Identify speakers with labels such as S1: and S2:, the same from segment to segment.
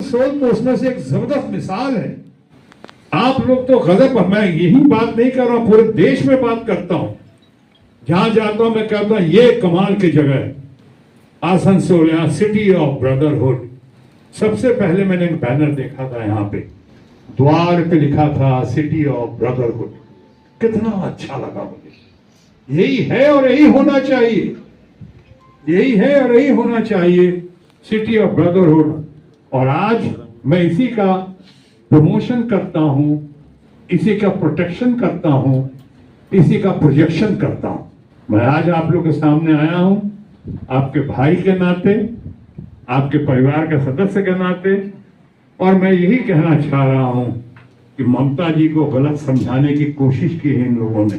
S1: سول پوچھنے سے ایک زبردست مثال ہے۔ آپ لوگ تو غضب میں یہی بات نہیں کر رہا ہوں، پورے دیش میں بات کرتا ہوں۔ جہاں جاتا ہوں، میں کہتا ہوں، یہ کمال کی جگہ ہے۔ آسنسول، یہاں سٹی آف بردرہڈ سب سے پہلے میں نے ایک بینر دیکھا تھا یہاں پہ۔ دوار پہ لکھا تھا سٹی آف بردرہڈ کتنا اچھا لگا مجھے۔ یہی ہے اور یہی ہونا چاہیے۔ یہی ہے اور یہی ہونا چاہیے سٹی آف بردرہڈ اور آج میں اسی کا پروموشن کرتا ہوں، اسی کا پروٹیکشن کرتا ہوں، اسی کا پروجیکشن کرتا ہوں۔ میں آج آپ لوگ کے سامنے آیا ہوں، آپ کے بھائی کے ناطے، آپ کے پریوار کے سدسیہ کے ناطے اور میں یہی کہنا چاہ رہا ہوں کہ ممتا جی کو غلط سمجھانے کی کوشش کی ہے ان لوگوں نے،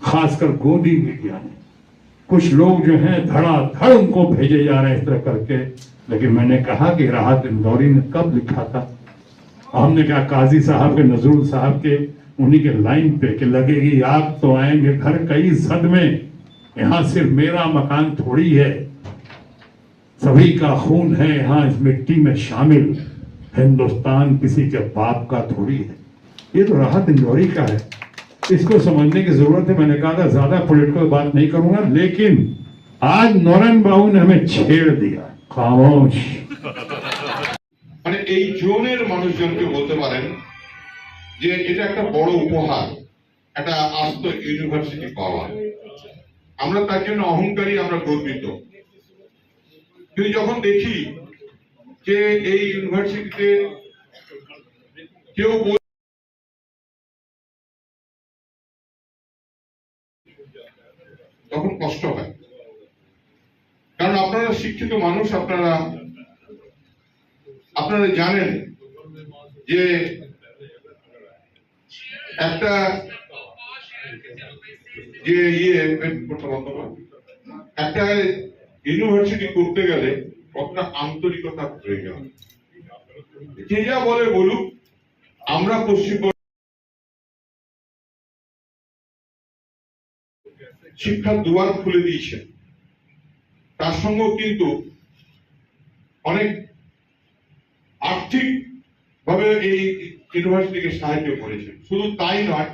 S1: خاص کر گودی میڈیا نے۔ کچھ لوگ جو ہیں، دھڑا دھڑ ان کو بھیجے جا رہے ہیں اس طرح کر کے۔ لیکن میں نے کہا کہ راحت اندوری نے کب لکھا تھا۔ اور ہم نے کہا، قاضی صاحب کے نظرول صاحب کے، انہی کے لائن پہ کہ لگے گی، آپ تو آئیں گے گھر کئی صد میں۔ یہاں صرف میرا مکان تھوڑی ہے۔ سبھی کا خون ہے، یہاں اس مٹی میں شامل۔ ہندوستان کسی کے باپ کا تھوڑی ہے۔ یہ تو راحت انجوری کا ہے۔ اس کو سمجھنے کی ضرورت ہے۔ میں نے کہا تھا، زیادہ پولیٹیکل بات نہیں کروں گا۔ لیکن آج نورن باہو نے ہمیں چھیڑ دیا۔ خاموش۔
S2: মানে এই জোনের মানুষজনকে বলতে পারেন যে এটা একটা বড় উপহার একটা আস্ত ইউনিভার্সিটি পাওয়া আমরা তার জন্য অহংকারী আমরা গর্বিত কিন্তু যখন দেখি যে এই ইউনিভার্সিটিতে কেউ তখন কষ্ট হয়। কারণ আপনারা শিক্ষিত মানুষ, আপনারা আপনারা জানেন যে একটা যে ইয়ে একটা ইউনিভার্সিটি করতে গেলে কতটা আন্তরিকতা প্রয়োজন যে যা বলে বলুক, আমরা পশ্চিমবঙ্গ শিক্ষার দুয়ার খুলে দিয়েছেন তার সঙ্গেও কিন্তু অনেক আর্থিক ভাবে এই ইউনিভার্সিটিকে সাহায্য করেছে। শুধু তাই নয়,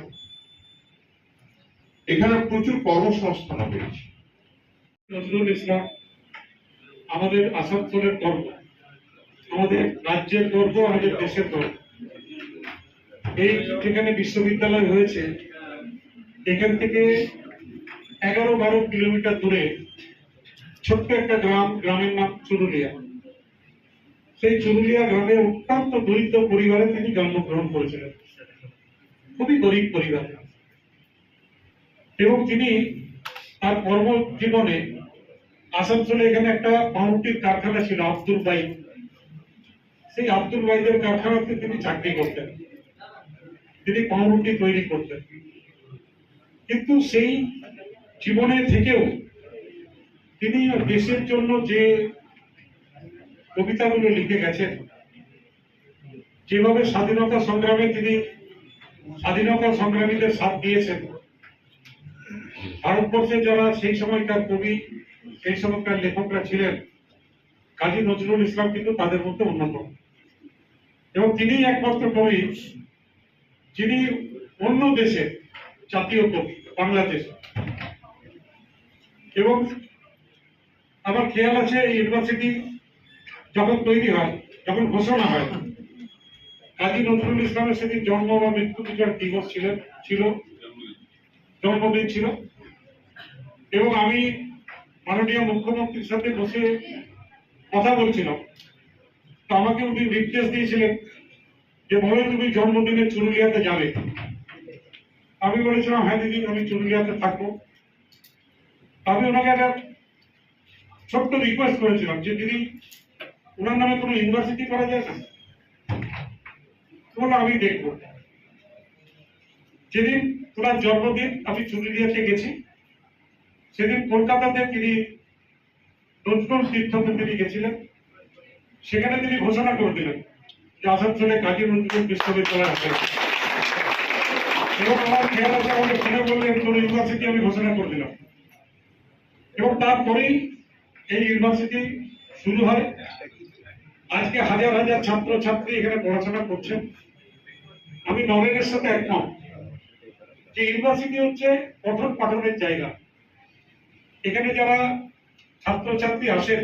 S2: এখানে প্রচুর কর্মসংস্থান হয়েছে।
S3: নজরুল ইসলাম আমাদের আসানসোলের গর্ব। আমাদের রাজ্যের গর্ব, আমাদের দেশের গর্ব। এই যেখানে বিশ্ববিদ্যালয় হয়েছে, এখান থেকে এগারো বারো কিলোমিটার দূরে ছোট্ট একটা গ্রাম, গ্রামের নাম চুরুলিয়া। সেই চুরুলিয়া গ্রামে অত্যন্ত দরিদ্র পরিবারে তিনি জন্মগ্রহণ করেছিলেন। খুবই গরিব পরিবার। এবং তিনি তার কর্মজীবনে আসানসোলে এখানে একটা পাউরুটির কারখানা ছিল, আব্দুল বাই সেই আব্দুল বাইদের কারখানাতে তিনি চাকরি করতেন। তিনি পাউরুটি তৈরি করতেন। কিন্তু সেই জীবনে থেকেও তিনি দেশের জন্য যে কবিতাগুলো লিখে গেছেন, যেভাবে স্বাধীনতা সংগ্রামে তিনি স্বাধীনতা সংগ্রামীদের সাথ দিয়েছেন, ভারতবর্ষে যারা সেই সময়কার কবি সেই সময়কার লেখকরা ছিলেন কাজী নজরুল ইসলাম, কিন্তু তাদের মধ্যে অন্যতম। এবং তিনি একমাত্র কবি যিনি অন্য দেশে জাতীয় কবি, বাংলাদেশ। এবং আমার খেয়াল আছে ইউনিভার্সিটি যখন তৈরি হয়, যখন ঘোষণা হয়, কাজী নজরুল ইসলামের সেদিন জন্ম বা মৃত্যু বিচার দিবস ছিলেন ছিল, জন্মদিন ছিল। এবং আমি মাননীয় মুখ্যমন্ত্রীর সাথে বসে কথা বলছিলাম। তো আমাকে উনি নির্দেশ দিয়েছিলেন যে বলে তুমি জন্মদিনে চুরুলিয়াতে যাবে। আমি বলেছিলাম হ্যাঁ দিদি আমি চুরুলিয়াতে থাকব। আমি ওনাকে একটা ছোট্ট রিকোয়েস্ট করেছিলাম যে দিদি ওনার নামে কোনো ইউনিভার্সিটি করা যায় না? বলল, আমি দেখব। যেদিন ওনার জন্মদিন আমি চুরুলিয়াতে গেছি। সেদিন কলকাতাতে তিনি নজরুল তীর্থতে তিনি গেছিলেন। সেখানে তিনি ঘোষণা করে দিলেন যে আসানসোলে কাজী নজরুল বিশ্ববিদ্যালয় আছে এবং আমার ইউনিভার্সিটি আমি ঘোষণা করে দিলাম। এবং তারপরেই এই ইউনিভার্সিটি শুরু হয়। আজকে হাজার হাজার এখানে পড়াশোনা করছেন। আমি সাথে ইউনিভার্সিটি হচ্ছে পঠন পাঠনের জায়গা। এখানে যারা ছাত্রছাত্রী আসেন